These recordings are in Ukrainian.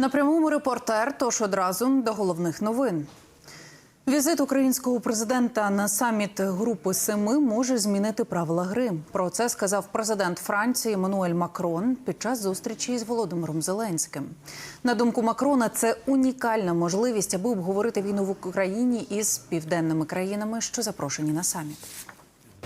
На прямому репортер, тож одразу до головних новин. Візит українського президента на саміт Групи Семи може змінити правила гри. Про це сказав президент Франції Еммануель Макрон під час зустрічі з Володимиром Зеленським. На думку Макрона, це унікальна можливість, аби обговорити війну в Україні із південними країнами, що запрошені на саміт.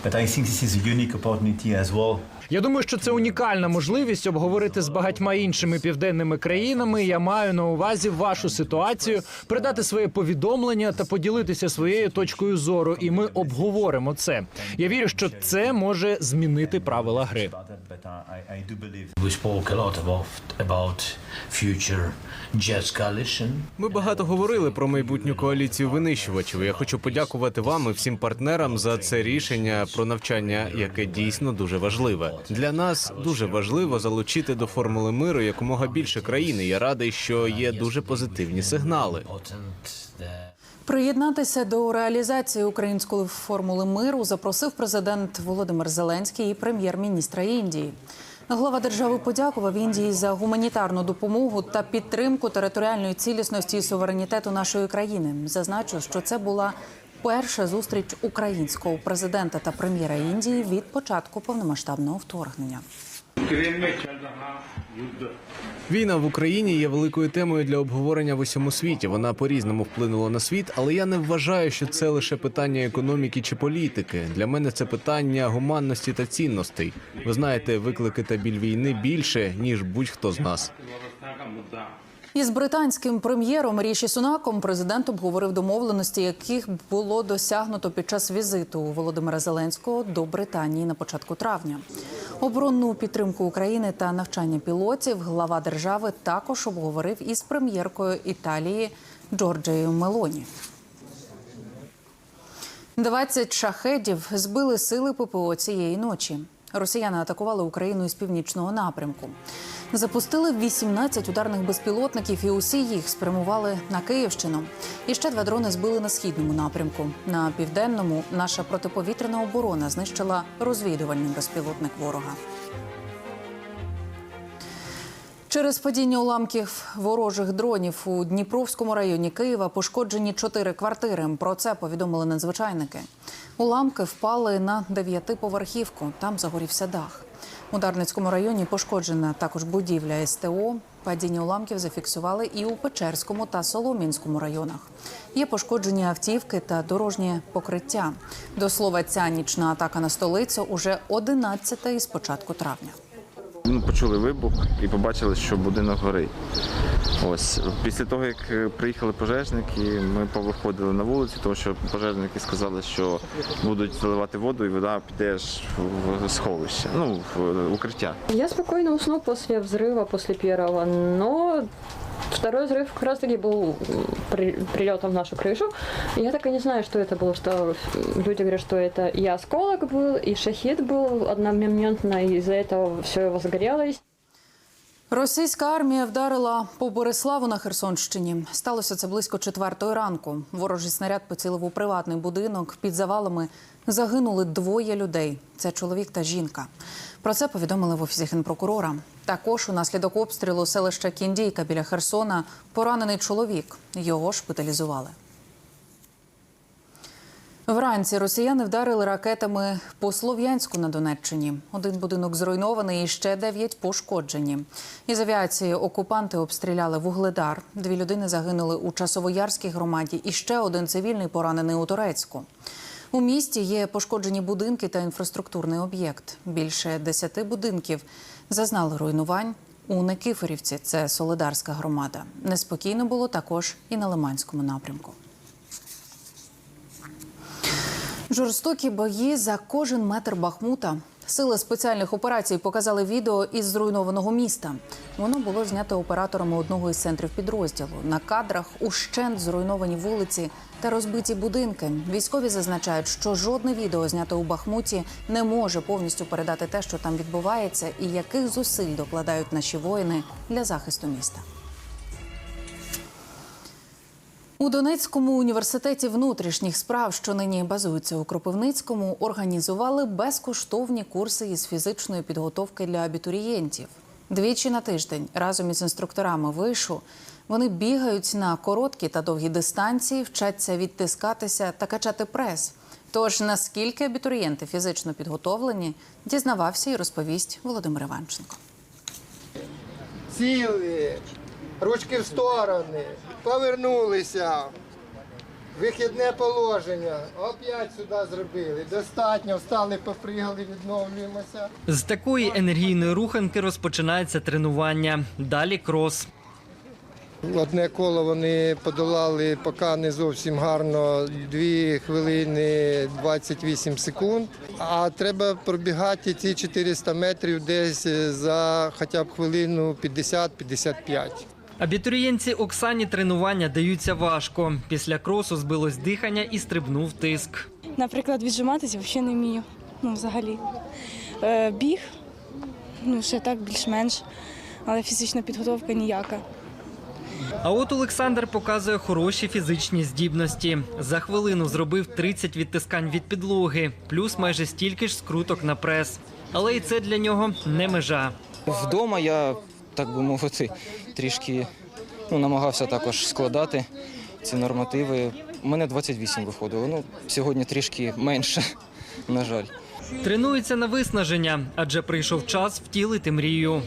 But I think this is a unique opportunity as well. Я думаю, що це унікальна можливість обговорити з багатьма іншими південними країнами. Я маю на увазі вашу ситуацію, передати своє повідомлення та поділитися своєю точкою зору. І ми обговоримо це. Я вірю, що це може змінити правила гри. About that, I, I do believe We spoke a lot about about future jet coalition. Ми багато говорили про майбутню коаліцію винищувачів. Я хочу подякувати вам і всім партнерам за це рішення про навчання, яке дійсно дуже важливе. Для нас дуже важливо залучити до формули миру якомога більше країн. і Я радий, що є дуже позитивні сигнали. Приєднатися до реалізації української формули миру запросив президент Володимир Зеленський і прем'єр-міністра Індії. Глава держави подякував Індії за гуманітарну допомогу та підтримку територіальної цілісності і суверенітету нашої країни. Зазначив, що це була перша зустріч українського президента та прем'єра Індії від початку повномасштабного вторгнення. Війна в Україні є великою темою для обговорення в усьому світі. Вона по різному вплинула на світ, але я не вважаю, що це лише питання економіки чи політики. Для мене це питання гуманності та цінностей. Ви знаєте, виклики та біль війни більше ніж будь-хто з нас. Із британським прем'єром Ріші Сунаком президент обговорив домовленості, яких було досягнуто під час візиту Володимира Зеленського до Британії на початку травня. Оборонну підтримку України та навчання пілотів глава держави також обговорив із прем'єркою Італії Джорджією Мелоні. 20 шахедів збили сили ППО цієї ночі. Росіяни атакували Україну із північного напрямку. Запустили 18 ударних безпілотників, і усі їх спрямували на Київщину. І ще два дрони збили на східному напрямку. На південному наша протиповітряна оборона знищила розвідувальний безпілотник ворога. Через падіння уламків ворожих дронів у Дніпровському районі Києва пошкоджені чотири квартири. Про це повідомили надзвичайники. Уламки впали на дев'ятиповерхівку. Там загорівся дах. У Дарницькому районі пошкоджена також будівля СТО. Падіння уламків зафіксували і у Печерському та Соломінському районах. Є пошкоджені автівки та дорожнє покриття. До слова, ця нічна атака на столицю уже 11 із початку травня. Ну, почули вибух і побачили, що будинок горить. Ось після того, як е, приїхали пожежники, ми повиходили на вулицю, тому що пожежники сказали, що будуть заливати воду, і вода піде ж в сховище, ну в укриття. Я спокійно уснув після взриву, після первого, но второй взрыв как раз таки был м, при- прилетом в нашу крышу. И Я так и не знаю, что это было, что люди говорят, что это и осколок был, и шахид был одномоментно, и из-за этого все его загорелось. Російська армія вдарила по Бориславу на Херсонщині. Сталося це близько четвертої ранку. Ворожий снаряд поцілив у приватний будинок. Під завалами загинули двоє людей. Це чоловік та жінка. Про це повідомили в офісі генпрокурора. Також унаслідок обстрілу селища Кіндійка біля Херсона поранений чоловік. Його шпиталізували. Вранці росіяни вдарили ракетами по Слов'янську на Донеччині. Один будинок зруйнований і ще дев'ять пошкоджені. Із авіації окупанти обстріляли вугледар. Дві людини загинули у Часовоярській громаді, і ще один цивільний поранений у Турецьку. У місті є пошкоджені будинки та інфраструктурний об'єкт. Більше десяти будинків зазнали руйнувань. У Никифорівці це Солидарська громада. Неспокійно було також і на Лиманському напрямку. Жорстокі бої за кожен метр Бахмута. Сили спеціальних операцій показали відео із зруйнованого міста. Воно було знято операторами одного із центрів підрозділу. На кадрах ущент зруйновані вулиці та розбиті будинки. Військові зазначають, що жодне відео знято у Бахмуті не може повністю передати те, що там відбувається, і яких зусиль докладають наші воїни для захисту міста. У Донецькому університеті внутрішніх справ, що нині базується у Кропивницькому, організували безкоштовні курси із фізичної підготовки для абітурієнтів. Двічі на тиждень разом із інструкторами вишу вони бігають на короткі та довгі дистанції, вчаться відтискатися та качати прес. Тож наскільки абітурієнти фізично підготовлені, дізнавався і розповість Володимир Іванченко. Сіли, ручки в сторони, повернулися. Вихідне положення. Опять сюди зробили. Достатньо, встали, попригали, відновлюємося. З такої енергійної руханки розпочинається тренування. Далі крос. Одне коло вони подолали поки не зовсім гарно 2 хвилини 28 секунд. А треба пробігати ці 400 метрів десь за хоча б хвилину 50-55. Абітурієнтці Оксані тренування даються важко. Після кросу збилось дихання і стрибнув тиск. Наприклад, віджиматися взагалі не вмію. Ну, взагалі. Е, біг, ну, ще так більш-менш, але фізична підготовка ніяка. А от Олександр показує хороші фізичні здібності. За хвилину зробив 30 відтискань від підлоги, плюс майже стільки ж скруток на прес. Але і це для нього не межа. Вдома я, так би мовити, трішки ну, намагався також складати ці нормативи. У мене 28 виходило. Ну, сьогодні трішки менше, на жаль. Тренується на виснаження, адже прийшов час втілити мрію.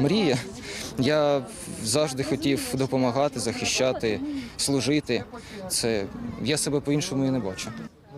Мрія. Я завжди хотів допомагати, захищати, служити. Це я себе по-іншому і не бачу.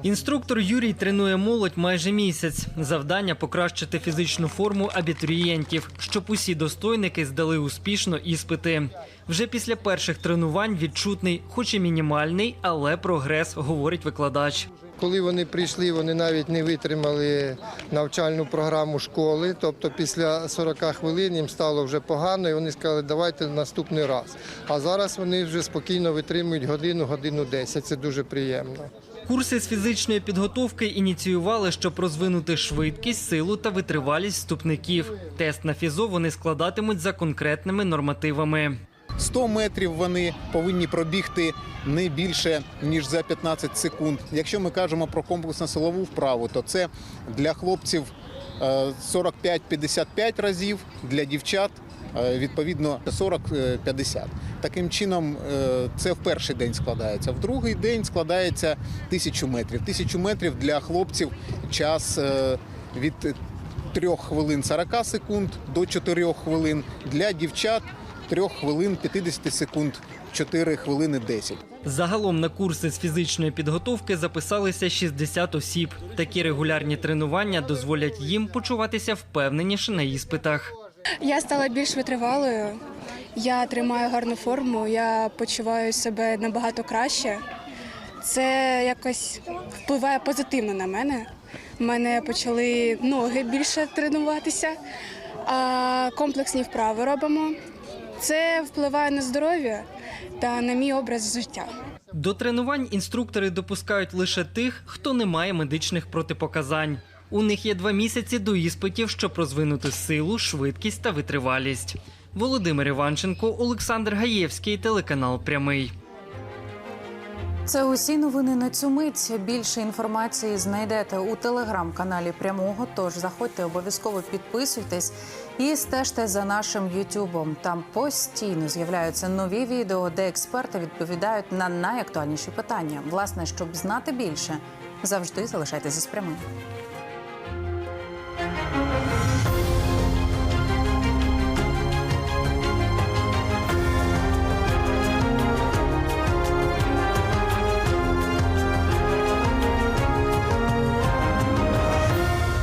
Інструктор Юрій тренує молодь майже місяць. Завдання покращити фізичну форму абітурієнтів, щоб усі достойники здали успішно іспити. Вже після перших тренувань відчутний, хоч і мінімальний, але прогрес, говорить викладач. Коли вони прийшли, вони навіть не витримали навчальну програму школи. Тобто після 40 хвилин їм стало вже погано, і вони сказали, давайте наступний раз. А зараз вони вже спокійно витримують годину, годину 10. Це дуже приємно. Курси з фізичної підготовки ініціювали, щоб розвинути швидкість, силу та витривалість вступників. Тест на фізо вони складатимуть за конкретними нормативами. 100 метрів вони повинні пробігти не більше ніж за 15 секунд. Якщо ми кажемо про комплексну силову вправу, то це для хлопців е, 45-55 разів, для дівчат е, відповідно 40-50. Таким чином, е, це в перший день складається. В другий день складається тисячу метрів. Тисячу метрів для хлопців час е, від 3 хвилин 40 секунд до 4 хвилин. Для дівчат 3 хвилин 50 секунд, 4 хвилини 10. Загалом на курси з фізичної підготовки записалися 60 осіб. Такі регулярні тренування дозволять їм почуватися впевненіше на іспитах. Я стала більш витривалою, я тримаю гарну форму, я почуваю себе набагато краще. Це якось впливає позитивно на мене. У мене почали ноги більше тренуватися, а комплексні вправи робимо. Це впливає на здоров'я та на мій образ життя. До тренувань інструктори допускають лише тих, хто не має медичних протипоказань. У них є два місяці до іспитів, щоб розвинути силу, швидкість та витривалість. Володимир Іванченко, Олександр Гаєвський, телеканал Прямий. Це усі новини на цю мить. Більше інформації знайдете у телеграм-каналі прямого. Тож заходьте, обов'язково підписуйтесь і стежте за нашим Ютубом. Там постійно з'являються нові відео, де експерти відповідають на найактуальніші питання. Власне, щоб знати більше, завжди залишайтеся з прямим.